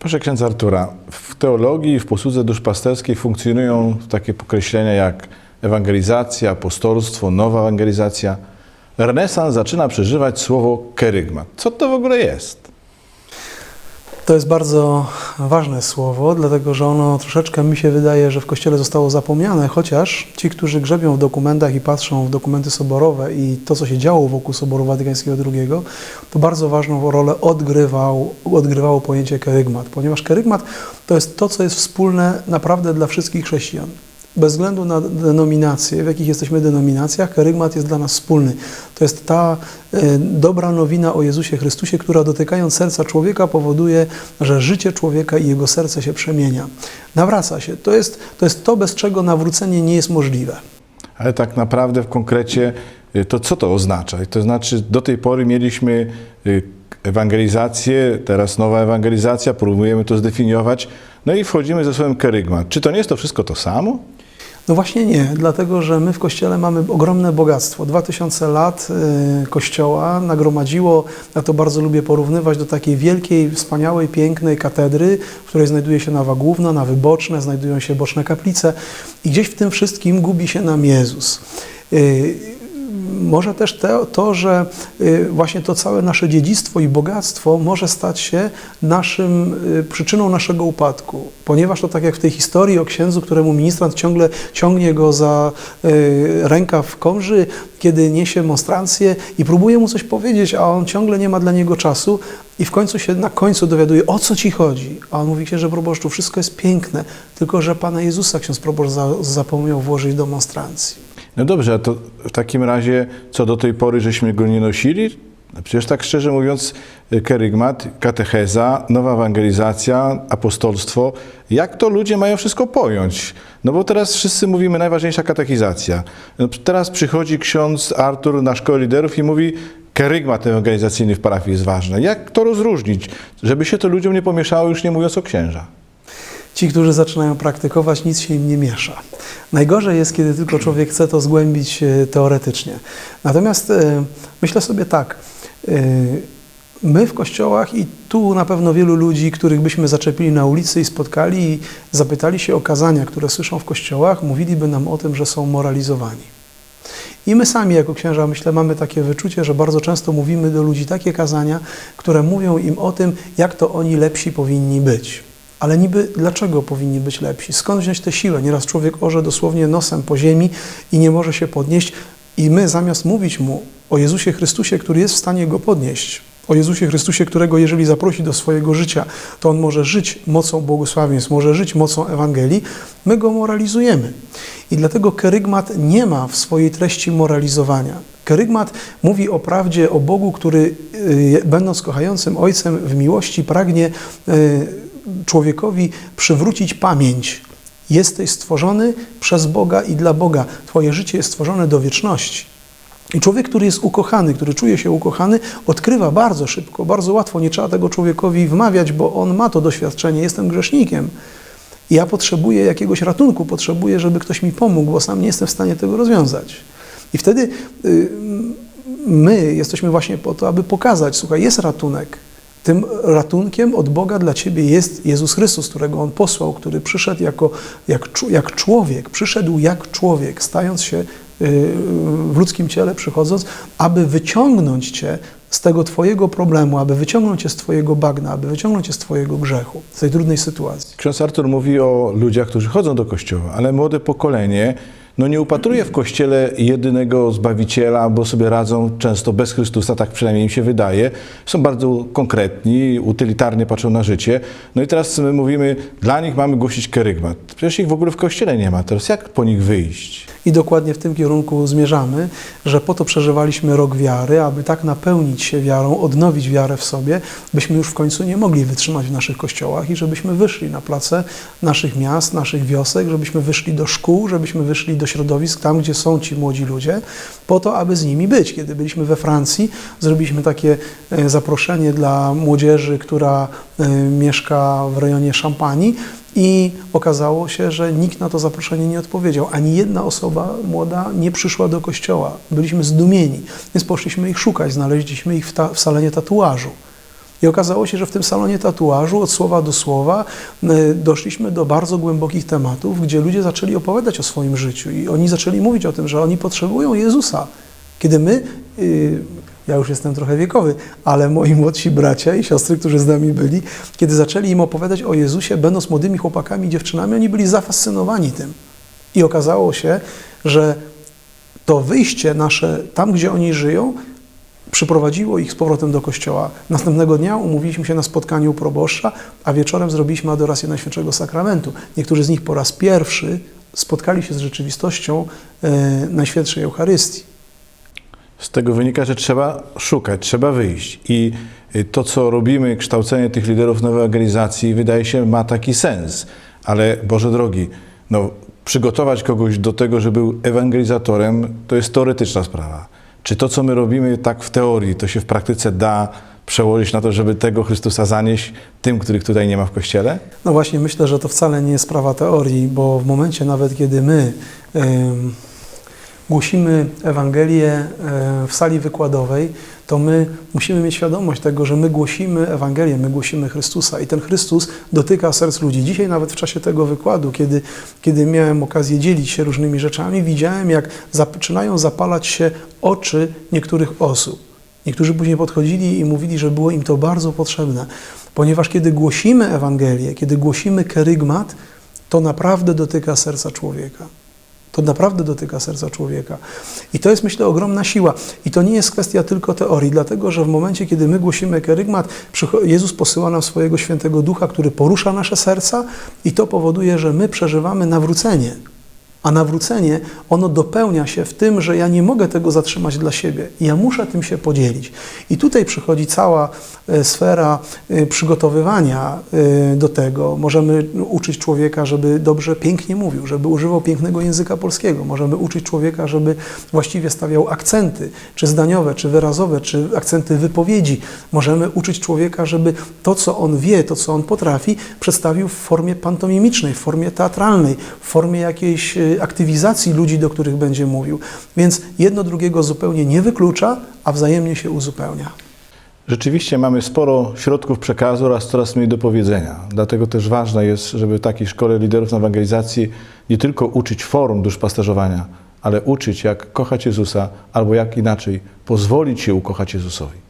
Proszę księdza Artura, w teologii, w posłudze duszpasterskiej funkcjonują takie określenia jak ewangelizacja, apostolstwo, nowa ewangelizacja. Renesans zaczyna przeżywać słowo kerygmat. Co to w ogóle jest? To jest bardzo ważne słowo, dlatego że ono troszeczkę mi się wydaje, że w Kościele zostało zapomniane, chociaż ci, którzy grzebią w dokumentach i patrzą w dokumenty soborowe i to, co się działo wokół Soboru Watykańskiego II, to bardzo ważną rolę odgrywał, odgrywało pojęcie kerygmat, ponieważ kerygmat to jest to, co jest wspólne naprawdę dla wszystkich chrześcijan. Bez względu na denominacje, w jakich jesteśmy denominacjach, kerygmat jest dla nas wspólny. To jest ta e, dobra nowina o Jezusie Chrystusie, która dotykając serca człowieka powoduje, że życie człowieka i jego serce się przemienia. Nawraca się. To jest to, jest to bez czego nawrócenie nie jest możliwe. Ale tak naprawdę w konkrecie y, to co to oznacza? To znaczy do tej pory mieliśmy y, ewangelizację, teraz nowa ewangelizacja, próbujemy to zdefiniować, no i wchodzimy ze słowem kerygmat. Czy to nie jest to wszystko to samo? No właśnie nie, dlatego że my w Kościele mamy ogromne bogactwo. 2000 lat y, Kościoła nagromadziło, ja to bardzo lubię porównywać, do takiej wielkiej, wspaniałej, pięknej katedry, w której znajduje się nawa główna, nawy boczne, znajdują się boczne kaplice i gdzieś w tym wszystkim gubi się nam Jezus. Może też to, to, że y, właśnie to całe nasze dziedzictwo i bogactwo może stać się naszym, y, przyczyną naszego upadku, ponieważ to tak jak w tej historii o księdzu, któremu ministrant ciągle ciągnie go za y, rękaw komży, kiedy niesie monstrancję i próbuje mu coś powiedzieć, a on ciągle nie ma dla niego czasu i w końcu się na końcu dowiaduje, o co ci chodzi. A on mówi, księże proboszczu, wszystko jest piękne, tylko że Pana Jezusa ksiądz proboszcz za, zapomniał włożyć do monstrancji. No dobrze, a to w takim razie co do tej pory żeśmy go nie nosili? No Przecież tak szczerze mówiąc, kerygmat, katecheza, nowa ewangelizacja, apostolstwo, jak to ludzie mają wszystko pojąć? No bo teraz wszyscy mówimy najważniejsza katechizacja. No teraz przychodzi ksiądz Artur na szkołę liderów i mówi, kerygmat ewangelizacyjny w parafii jest ważny. Jak to rozróżnić, żeby się to ludziom nie pomieszało, już nie mówiąc o księża? Ci, którzy zaczynają praktykować, nic się im nie miesza. Najgorzej jest, kiedy tylko człowiek chce to zgłębić e, teoretycznie. Natomiast e, myślę sobie tak. e, My w kościołach i tu na pewno wielu ludzi, których byśmy zaczepili na ulicy i spotkali i zapytali się o kazania, które słyszą w kościołach, mówiliby nam o tym, że są moralizowani. I my sami jako księża, myślę, mamy takie wyczucie, że bardzo często mówimy do ludzi takie kazania, które mówią im o tym, jak to oni lepsi powinni być. Ale niby dlaczego powinni być lepsi? Skąd wziąć tę siłę? Nieraz człowiek orze dosłownie nosem po ziemi i nie może się podnieść, i my zamiast mówić mu o Jezusie Chrystusie, który jest w stanie go podnieść, o Jezusie Chrystusie, którego jeżeli zaprosi do swojego życia, to on może żyć mocą błogosławieństw, może żyć mocą Ewangelii, my go moralizujemy. I dlatego kerygmat nie ma w swojej treści moralizowania. Kerygmat mówi o prawdzie, o Bogu, który y, będąc kochającym Ojcem w miłości pragnie y, człowiekowi przywrócić pamięć. Jesteś stworzony przez Boga i dla Boga. Twoje życie jest stworzone do wieczności. I człowiek, który jest ukochany, który czuje się ukochany, odkrywa bardzo szybko, bardzo łatwo. Nie trzeba tego człowiekowi wmawiać, bo on ma to doświadczenie. Jestem grzesznikiem. Ja potrzebuję jakiegoś ratunku, potrzebuję, żeby ktoś mi pomógł, bo sam nie jestem w stanie tego rozwiązać. I wtedy y, my jesteśmy właśnie po to, aby pokazać, słuchaj, jest ratunek. Tym ratunkiem od Boga dla Ciebie jest Jezus Chrystus, którego On posłał, który przyszedł jako, jak, jak człowiek, przyszedł jak człowiek, stając się y, w ludzkim ciele, przychodząc, aby wyciągnąć Cię z tego Twojego problemu, aby wyciągnąć Cię z Twojego bagna, aby wyciągnąć Cię z Twojego grzechu, z tej trudnej sytuacji. Ksiądz Artur mówi o ludziach, którzy chodzą do kościoła, ale młode pokolenie no nie upatruje w kościele jedynego zbawiciela, bo sobie radzą często bez Chrystusa, tak przynajmniej im się wydaje. Są bardzo konkretni, utylitarnie patrzą na życie. No i teraz my mówimy, dla nich mamy głosić kerygmat. Przecież ich w ogóle w kościele nie ma. Teraz jak po nich wyjść? I dokładnie w tym kierunku zmierzamy, że po to przeżywaliśmy rok wiary, aby tak napełnić się wiarą, odnowić wiarę w sobie, byśmy już w końcu nie mogli wytrzymać w naszych kościołach i żebyśmy wyszli na place naszych miast, naszych wiosek, żebyśmy wyszli do szkół, żebyśmy wyszli do środowisk, tam gdzie są ci młodzi ludzie, po to, aby z nimi być. Kiedy byliśmy we Francji, zrobiliśmy takie e, zaproszenie dla młodzieży, która e, mieszka w rejonie Szampanii i okazało się, że nikt na to zaproszenie nie odpowiedział. Ani jedna osoba młoda nie przyszła do kościoła. Byliśmy zdumieni, więc poszliśmy ich szukać. Znaleźliśmy ich w, ta, w salonie tatuażu. I okazało się, że w tym salonie tatuażu od słowa do słowa y, doszliśmy do bardzo głębokich tematów, gdzie ludzie zaczęli opowiadać o swoim życiu i oni zaczęli mówić o tym, że oni potrzebują Jezusa. Kiedy my, y, ja już jestem trochę wiekowy, ale moi młodsi bracia i siostry, którzy z nami byli, kiedy zaczęli im opowiadać o Jezusie, będąc młodymi chłopakami i dziewczynami, oni byli zafascynowani tym. I okazało się, że to wyjście nasze tam, gdzie oni żyją, przyprowadziło ich z powrotem do kościoła. Następnego dnia umówiliśmy się na spotkaniu u proboszcza, a wieczorem zrobiliśmy adorację Najświętszego Sakramentu. Niektórzy z nich po raz pierwszy spotkali się z rzeczywistością e, Najświętszej Eucharystii. Z tego wynika, że trzeba szukać, trzeba wyjść. I y, to, co robimy, kształcenie tych liderów nowej ewangelizacji, wydaje się, ma taki sens. Ale Boże drogi, no, przygotować kogoś do tego, żeby był ewangelizatorem, to jest teoretyczna sprawa. Czy to, co my robimy tak w teorii, to się w praktyce da przełożyć na to, żeby tego Chrystusa zanieść tym, których tutaj nie ma w Kościele? No właśnie, myślę, że to wcale nie jest sprawa teorii, bo w momencie nawet, kiedy my em, głosimy Ewangelię e, w sali wykładowej, to my musimy mieć świadomość tego, że my głosimy Ewangelię, my głosimy Chrystusa i ten Chrystus dotyka serc ludzi. Dzisiaj nawet w czasie tego wykładu, kiedy, kiedy miałem okazję dzielić się różnymi rzeczami, widziałem, jak zaczynają zapalać się oczy niektórych osób. Niektórzy później podchodzili i mówili, że było im to bardzo potrzebne, ponieważ kiedy głosimy Ewangelię, kiedy głosimy kerygmat, to naprawdę dotyka serca człowieka. To naprawdę dotyka serca człowieka. I to jest, myślę, ogromna siła. I to nie jest kwestia tylko teorii, dlatego że w momencie, kiedy my głosimy kerygmat, Jezus posyła nam swojego świętego ducha, który porusza nasze serca i to powoduje, że my przeżywamy nawrócenie. A nawrócenie, ono dopełnia się w tym, że ja nie mogę tego zatrzymać dla siebie. Ja muszę tym się podzielić. I tutaj przychodzi cała e, sfera e, przygotowywania e, do tego. Możemy uczyć człowieka, żeby dobrze, pięknie mówił, żeby używał pięknego języka polskiego. Możemy uczyć człowieka, żeby właściwie stawiał akcenty, czy zdaniowe, czy wyrazowe, czy akcenty wypowiedzi. Możemy uczyć człowieka, żeby to, co on wie, to, co on potrafi, przedstawił w formie pantomimicznej, w formie teatralnej, w formie jakiejś aktywizacji ludzi, do których będzie mówił. Więc jedno drugiego zupełnie nie wyklucza, a wzajemnie się uzupełnia. Rzeczywiście mamy sporo środków przekazu oraz coraz mniej do powiedzenia. Dlatego też ważne jest, żeby w takiej szkole liderów na ewangelizacji nie tylko uczyć form duszpasterzowania, ale uczyć, jak kochać Jezusa, albo jak inaczej, pozwolić się ukochać Jezusowi.